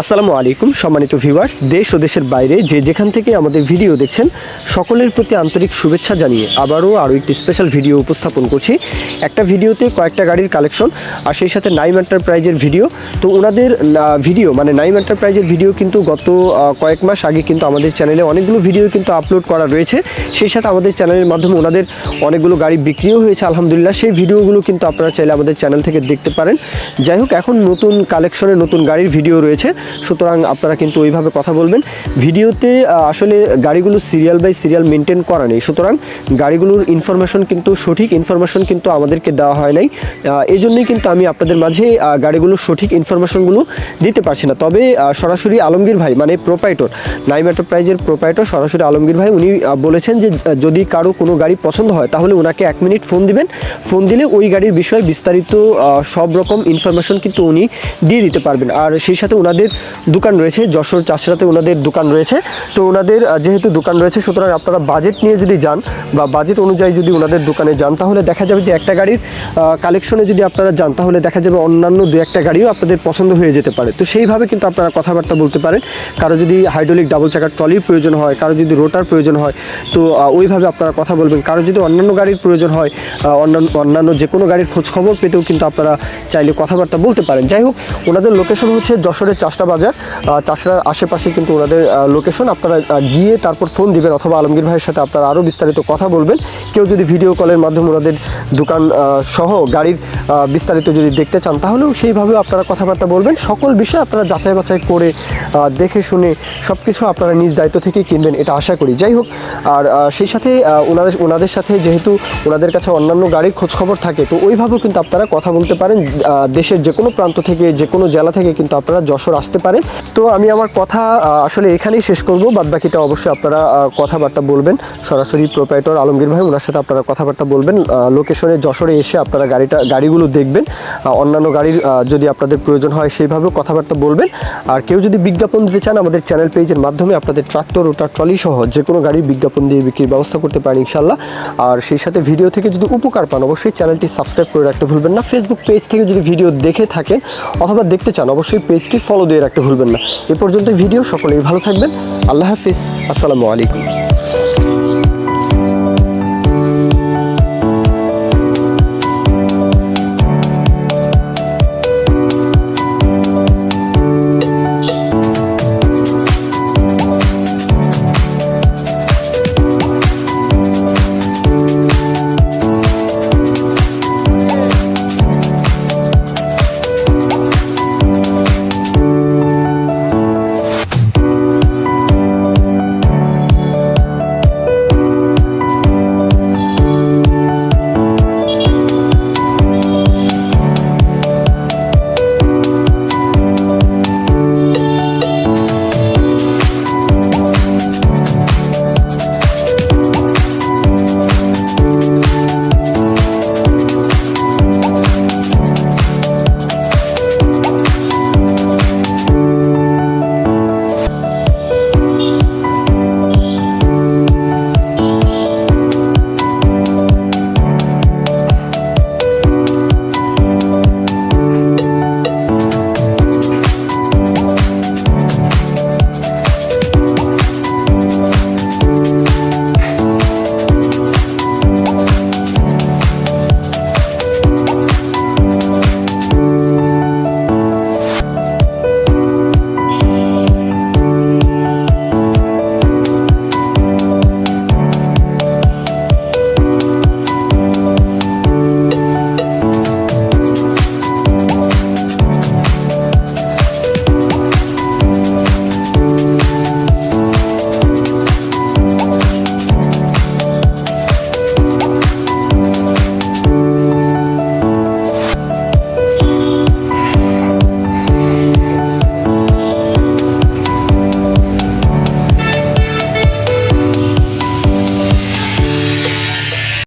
আসসালামু আলাইকুম, সম্মানিত ভিউয়ার্স দেশ ও দেশের বাইরে যে যেখান থেকে আমাদের ভিডিও দেখছেন, সকলের প্রতি আন্তরিক শুভেচ্ছা জানিয়ে আবারও আরও একটি স্পেশাল ভিডিও উপস্থাপন করছি। একটা ভিডিওতে কয়েকটা গাড়ির কালেকশন আর সেই সাথে নাইম এন্টারপ্রাইজের ভিডিও তো ওনাদের ভিডিও মানে নাইম এন্টারপ্রাইজের ভিডিও কিন্তু গত কয়েক মাস আগে কিন্তু আমাদের চ্যানেলে অনেকগুলো ভিডিও কিন্তু আপলোড করা রয়েছে। সেই সাথে আমাদের চ্যানেলের মাধ্যমে ওনাদের অনেকগুলো গাড়ি বিক্রিও হয়েছে, আলহামদুলিল্লাহ। সেই ভিডিওগুলো কিন্তু আপনারা চাইলে আমাদের চ্যানেল থেকে দেখতে পারেন। যাই হোক, এখন নতুন কালেকশনের নতুন গাড়ির ভিডিও রয়েছে। সুতরাং আপনারা কিন্তু ওইভাবে কথা বলবেন। ভিডিওতে আসলে গাড়িগুলো সিরিয়াল বাই সিরিয়াল মেনটেন করা নেই। সুতরাং গাড়িগুলোর ইনফরমেশন কিন্তু, সঠিক ইনফরমেশন কিন্তু আমাদেরকে দেওয়া হয় নাই। এই জন্যই কিন্তু আমি আপনাদের মাঝে গাড়িগুলোর সঠিক ইনফরমেশনগুলো দিতে পারছি না। তবে সরাসরি আলমগীর ভাই মানে প্রোপাইটর নাইম এন্টারপ্রাইজের প্রোপাইটর সরাসরি আলমগীর ভাই, উনি বলেছেন যে যদি কারও কোনো গাড়ি পছন্দ হয়, তাহলে ওনাকে এক মিনিট ফোন দিবেন। ফোন দিলে ওই গাড়ির বিষয়ে বিস্তারিত সব রকম ইনফরমেশন কিন্তু উনি দিয়ে দিতে পারবেন। আর সেই সাথে ওনাদের দোকান রয়েছে, যশোর চাষরাতে ওনাদের দোকান রয়েছে। তো ওনাদের যেহেতু দোকান রয়েছে, সুতরাং আপনারা বাজেট নিয়ে যদি যান বা বাজেট অনুযায়ী যদি ওনাদের দোকানে যান, তাহলে দেখা যাবে যে একটা গাড়ির কালেকশনে যদি আপনারা যান, তাহলে দেখা যাবে অন্যান্য দু একটা গাড়িও আপনাদের পছন্দ হয়ে যেতে পারে। তো সেইভাবে কিন্তু আপনারা কথাবার্তা বলতে পারেন। কারও যদি হাইড্রোলিক ডাবল চাকার ট্রলির প্রয়োজন হয়, কারও যদি রোটার প্রয়োজন হয়, তো ওইভাবে আপনারা কথা বলবেন। কারও যদি অন্যান্য গাড়ির প্রয়োজন হয় অন্যান্য অন্যান্য যে কোনো গাড়ির খোঁজ খবর পেতেও কিন্তু আপনারা চাইলে কথাবার্তা বলতে পারেন। যাই হোক, ওনাদের লোকেশন হচ্ছে যশোরের চাষটা বাজার চাষড়ার আশেপাশে কিন্তু ওনাদের লোকেশন আপনারা গিয়ে তারপর ফোন দিবেন অথবা আলমগীর ভাইয়ের সাথে আপনারা আরও বিস্তারিত কথা বলবেন। কেউ যদি ভিডিও কলের মাধ্যমে ওনাদের দোকান সহ গাড়ির বিস্তারিত যদি দেখতে চান, তাহলেও সেইভাবে আপনারা কথাবার্তা বলবেন। সকল বিষয় আপনারা যাচাই বাছাই করে দেখে শুনে সব কিছু আপনারা নিজ দায়িত্ব থেকেই কিনবেন, এটা আশা করি। যাই হোক, আর সেই সাথে ওনাদের ওনাদের সাথে যেহেতু ওনাদের কাছে অন্যান্য গাড়ির খোঁজখবর থাকে, তো ওইভাবেও কিন্তু আপনারা কথা বলতে পারেন। দেশের যে কোনো প্রান্ত থেকে যে কোনো জেলা থেকে কিন্তু আপনারা যশোর আসতে পারেন তো আমি আমার কথা আসলে এখানেই শেষ করব। বাদ বাকিটা অবশ্যই আপনারা কথাবার্তা বলবেন। সরাসরি প্রোপাইটর আলমগীর ভাই ওনার সাথে আপনারা কথাবার্তা বলবেন। লোকেশনে যশোরে এসে আপনারা গাড়িটা, গাড়িগুলো দেখবেন। অন্যান্য গাড়ির যদি আপনাদের প্রয়োজন হয় সেইভাবেও কথাবার্তা বলবেন। আর কেউ যদি বিজ্ঞাপন দিতে চান, আমাদের চ্যানেল পেজের মাধ্যমে আপনাদের ট্রাক্টর ওটা ট্রলি সহ যে কোনো গাড়ির বিজ্ঞাপন দিয়ে বিক্রির ব্যবস্থা করতে পারেন ইনশাল্লাহ আর সেই সাথে ভিডিও থেকে যদি উপকার পান, অবশ্যই চ্যানেলটি সাবস্ক্রাইব করে রাখতে ভুলবেন না। ফেসবুক পেজ থেকে যদি ভিডিও দেখে থাকেন অথবা দেখতে চান, অবশ্যই পেজটি ফলো দিয়ে রাখতে ভুলবেন না। এ পর্যন্ত ভিডিও সকলেই ভালো থাকবেন। আল্লাহ হাফিজ। আসসালামু আলাইকুম।